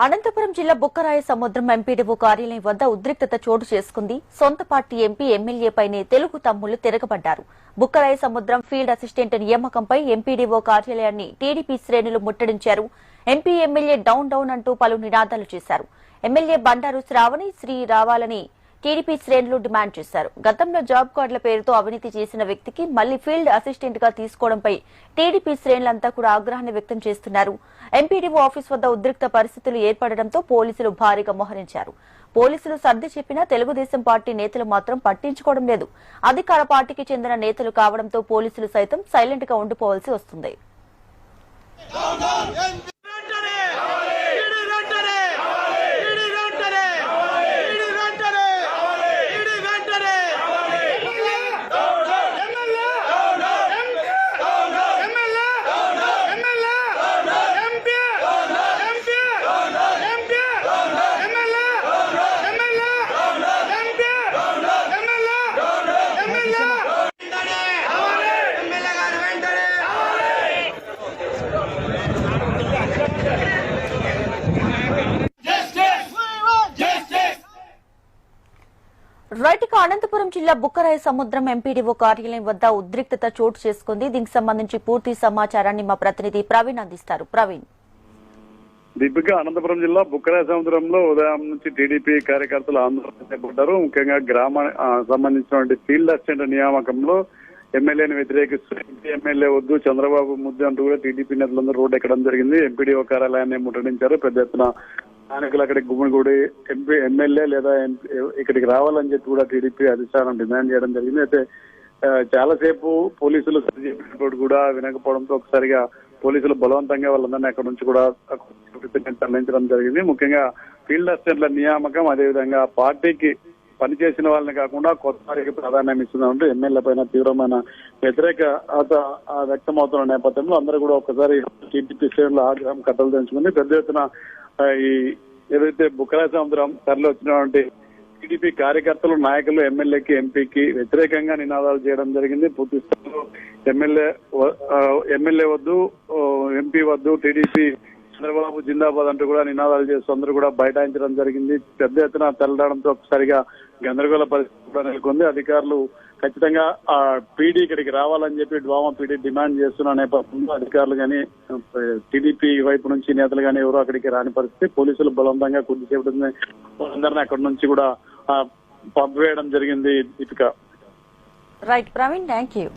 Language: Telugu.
అనంతపురం జిల్లా బుక్కరాయ సముద్రం ఎంపీడీఓ కార్యాలయం వద్ద ఉద్రిక్తత చోటు చేసుకుంది. సొంత పార్టీ ఎంపీ ఎమ్మెల్యేపైనే తెలుగు తమ్ముళ్ళు తిరగబడ్డారు. బుక్కరాయ సముద్రం ఫీల్డ్ అసిస్టెంట్ నియామకంపై ఎంపీడీఓ కార్యాలయాన్ని టీడీపీ శ్రేణులు ముట్టడించారు. ఎంపీ ఎమ్మెల్యే డౌన్ డౌన్ అంటూ పలు నినాదాలు చేశారు. ఎమ్మెల్యే బండారు శ్రావణి శ్రీ రావాలని టీడీపీ శ్రేణులు డిమాండ్ చేశారు. గతంలో జాబ్ కార్డుల పేరుతో అవినీతి చేసిన వ్యక్తికి మళ్ళీ ఫీల్డ్ అసిస్టెంట్గా తీసుకోవడంపై టీడీపీ శ్రేణులంతా కూడా ఆగ్రహాన్ని వ్యక్తం చేస్తున్నారు. ఎంపీడీఓ ఆఫీస్ వద్ద ఉద్రిక్త పరిస్థితులు ఏర్పడడంతో పోలీసులు భారీగా మోహరించారు. పోలీసులు సర్ది చెప్పినా తెలుగుదేశం పార్టీ నేతలు మాత్రం పట్టించుకోవడం లేదు. అధికార పార్టీకి చెందిన నేతలు కావడంతో పోలీసులు సైతం సైలెంట్గా ఉండిపోవాల్సి వస్తుంది వెంటనే ఇడి వెంటనే ఇడి వెంటనే ఇడి వెంటనే ఇడి వెంటనే MLA MLA MLA MLA MP MP MP MLA MLA MP MLA MLA వెంటనే ఎమ్మెల్యే గారు వెంటనే రైట్ అనంతపురం జిల్లా బుక్కరాయ సముద్రం ఎంపీడీఓ కార్యాలయం వద్ద ఉద్రిక్తత చోటు చేసుకుంది. దీనికి సంబంధించి పూర్తి సమాచారాన్ని మా ప్రతినిధి ప్రవీణ్ అందిస్తారు. ప్రవీణ్. దీపిక అనంతపురం జిల్లా బుక్కరాయ సముద్రంలో ఉదయం నుంచి టీడీపీ కార్యకర్తలు ఆందోళన చేపట్టారు ముఖ్యంగా గ్రామ సంబంధించినటువంటి ఫీల్డ్ అసిస్టెంట్ నియామకంలో ఎమ్మెల్యేని వ్యతిరేకిస్తూ ఎంపీ ఎమ్మెల్యే వద్దు చంద్రబాబు ముద్దు అంటూ కూడా టీడీపీ నేతలందరూ రోడ్డు ఎక్కడం జరిగింది. ఎంపీడీఓ కార్యాలయాన్ని ముట్టడించారు. పెద్ద ఎత్తున స్థానికులు అక్కడికి గుమ్మడిగూడి ఎంపీ ఎమ్మెల్యే లేదా ఎంపీ ఇక్కడికి రావాలని చెప్పి కూడా టీడీపీ అధిష్టానం డిమాండ్ చేయడం జరిగింది. అయితే చాలా చాలాసేపు పోలీసులు సరి చెప్పినప్పుడు కూడా వినకపోవడంతో ఒకసారిగా పోలీసులు బలవంతంగా వాళ్ళందరినీ అక్కడ నుంచి కూడా తరలించడం జరిగింది. ముఖ్యంగా ఫీల్డ్ అసిస్టెంట్ల నియామకం అదేవిధంగా పార్టీకి పనిచేసిన వాళ్ళని కాకుండా కొత్త వారికి ప్రాధాన్యం ఇస్తున్నామంటూ ఎమ్మెల్యే పైన తీవ్రమైన వ్యతిరేకత వ్యక్తమవుతున్న నేపథ్యంలో అందరూ కూడా ఒకసారి టీడీపీ శ్రేణుల ఆగ్రహం కట్టలు తెంచుకుని పెద్ద ఎత్తున ఈ ఏదైతే బుక్కరా సముద్రం తరలి వచ్చినటువంటి టీడీపీ కార్యకర్తలు నాయకులు ఎమ్మెల్యేకి ఎంపీకి వ్యతిరేకంగా నినాదాలు చేయడం జరిగింది. పూర్తి స్థాయిలో ఎమ్మెల్యే ఎమ్మెల్యే వద్దు ఎంపీ వద్దు టీడీపీ చంద్రబాబు జిందాబాద్ అంటూ కూడా నినాదాలు చేస్తూ అందరూ కూడా బైఠాయించడం జరిగింది. పెద్ద ఎత్తున తెల్లడంతో ఒకసారిగా గందరగోళ పరిస్థితి కూడా నెలకొంది. అధికారులు ఖచ్చితంగా ఆ పీడీ ఇక్కడికి రావాలని చెప్పి డ్వామా పీడీ డిమాండ్ చేస్తున్న నేపథ్యంలో అధికారులు కానీ టీడీపీ వైపు నుంచి నేతలు కానీ ఎవరు అక్కడికి రాని పరిస్థితి. పోలీసులు బలవంతంగా కొద్దిసేపు అందరినీ అక్కడి నుంచి కూడా పంపివేయడం జరిగింది Deepika. Right Praveen thank you.